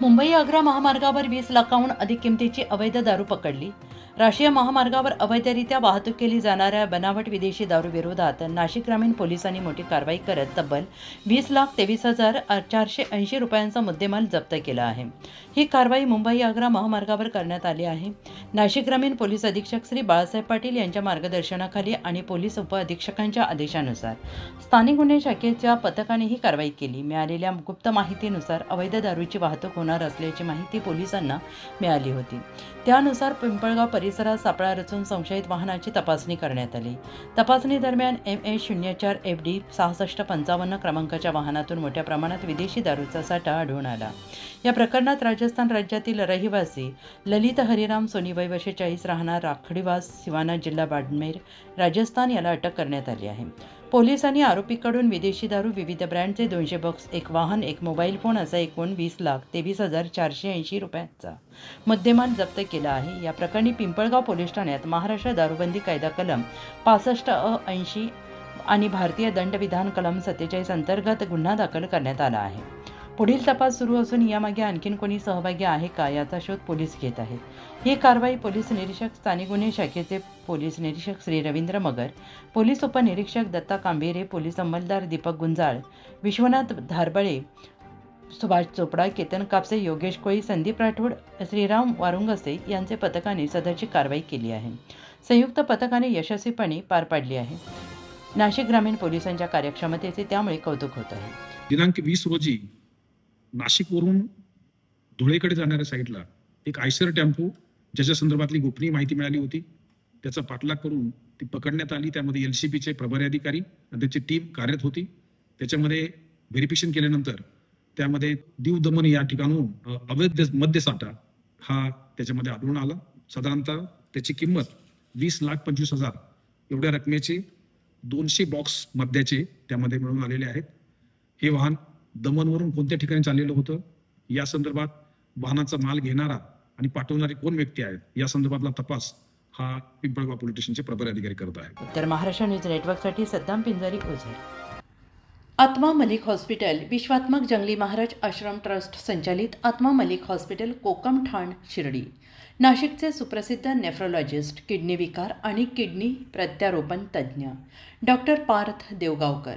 मुंबई आग्रा महामार्गावर वीस लाखाहून अधिक किमतीची अवैध दारू पकडली. राष्ट्रीय महामार्गावर अवैधरित्या वाहतूक केली जाणाऱ्या बनावट विदेशी दारूविरोधात नाशिक ग्रामीण पोलिसांनी मोठी कारवाई करत तब्बल वीस लाख तेवीस हजार चारशे ऐंशी रुपयांचा मुद्देमाल जप्त केला आहे. ही कारवाई मुंबई आग्रा महामार्गावर करण्यात आली आहे. नाशिक ग्रामीण पोलीस अधीक्षक श्री बाळासाहेब पाटील यांच्या मार्गदर्शनाखाली आणि पोलीस उपअधीक्षकांच्या आदेशानुसार स्थानिक गुन्हे शाखेच्या पथकाने ही कारवाई केली. मिळालेल्या गुप्त माहितीनुसार अवैध दारूची वाहतूक होणार असल्याची माहिती पोलिसांना मिळाली होती. त्यानुसार पिंपळगाव परिसरात सापळा रचून संशयित वाहनाची तपासणी करण्यात आली. तपासणी दरम्यान एम ए शून्य चार एफ डी सहासष्ट पंचावन्न क्रमांकाच्या वाहनातून मोठ्या प्रमाणात विदेशी दारूचा साठा आढळून आला. या प्रकरणात राजस्थान राज्यातील रहिवासी ललित हरिराम सोनी वय वर्षे चाळीस राहणार राखडीवास सिवाना जिल्हा बाडमेर राजस्थान याला अटक करण्यात आली आहे. पोलिसांनी आरोपीकडून विदेशी दारू विविध ब्रँडचे दोनशे बॉक्स एक वाहन एक मोबाईल फोन असा एकूण वीस लाख तेवीस हजार चारशे ऐंशी रुपयांचा मुद्देमाल जप्त केला आहे. या प्रकरणी पिंपळगाव पोलीस ठाण्यात महाराष्ट्र दारूबंदी कायदा कलम पासष्ट अ ऐंशी आणि भारतीय दंडविधान कलम सत्तेचाळीस अंतर्गत गुन्हा दाखल करण्यात आला आहे. पुढील तपास सुरू असून यामागे आणखीन कोणी सहभागी आहे का याचा शोध पोलीस घेत आहेत. ही कारवाई पोलीस निरीक्षक स्थानिक गुन्हे शाखेचे पोलीस निरीक्षक श्री रवींद्र मगर पोलीस उपनिरीक्षक दत्ता कांबेरे पोलीस अंमलदार दीपक गुंजाळ विश्वनाथ धारबळे सुभाष चोपडा केतन कापसे योगेश कोळी संदीप राठोड श्रीराम वारुंगसे यांचे पथकाने सदरची कारवाई केली आहे. संयुक्त पथकाने यशस्वीपणे पार पाडली आहे. नाशिक ग्रामीण पोलिसांच्या कार्यक्षमतेचे त्यामुळे कौतुक होत आहे. दिनांक वीस रोजी नाशिकवरून धुळेकडे जाणाऱ्या साईडला एक आयसर टेम्पो ज्याच्या संदर्भातली गोपनीय माहिती मिळाली होती. त्याचा पाठलाग करून ती पकडण्यात आली. त्यामध्ये एल सी पीचे प्रभारी अधिकारी आणि त्याची टीम कार्यरत होती. त्याच्यामध्ये व्हेरिफिकेशन केल्यानंतर त्यामध्ये दीव दमन या ठिकाणून अवैध मद्यसाठा हा त्याच्यामध्ये आढळून आला. साधारणतः त्याची किंमत वीस लाख पंचवीस हजार एवढ्या रकमेचे दोनशे बॉक्स मद्याचे त्यामध्ये मिळून आलेले आहेत. हे वाहन दमनवरून कोणत्या ठिकाणी चाललेलं होतं? या संदर्भात वाहनाचा माल घेणारा आणि पाठवणारे कोण व्यक्ती आहेत? या संदर्भातला तपास हा पिंपळगाव पोलीस स्टेशनचे प्रभारी अधिकारी करत आहेत. उत्तर महाराष्ट्र न्यूज नेटवर्कसाठी सद्दाम पिंजारी ओझर. आत्मा मलिक हॉस्पिटल विश्वात्मक जंगली महाराज आश्रम ट्रस्ट संचालित आत्मा मलिक हॉस्पिटल कोकम ठाण शिर्डी. नाशिकचे सुप्रसिद्ध नेफ्रोलॉजिस्ट किडनी विकार आणि किडनी प्रत्यारोपण तज्ज्ञ. Doctor Parth Deogaonkar.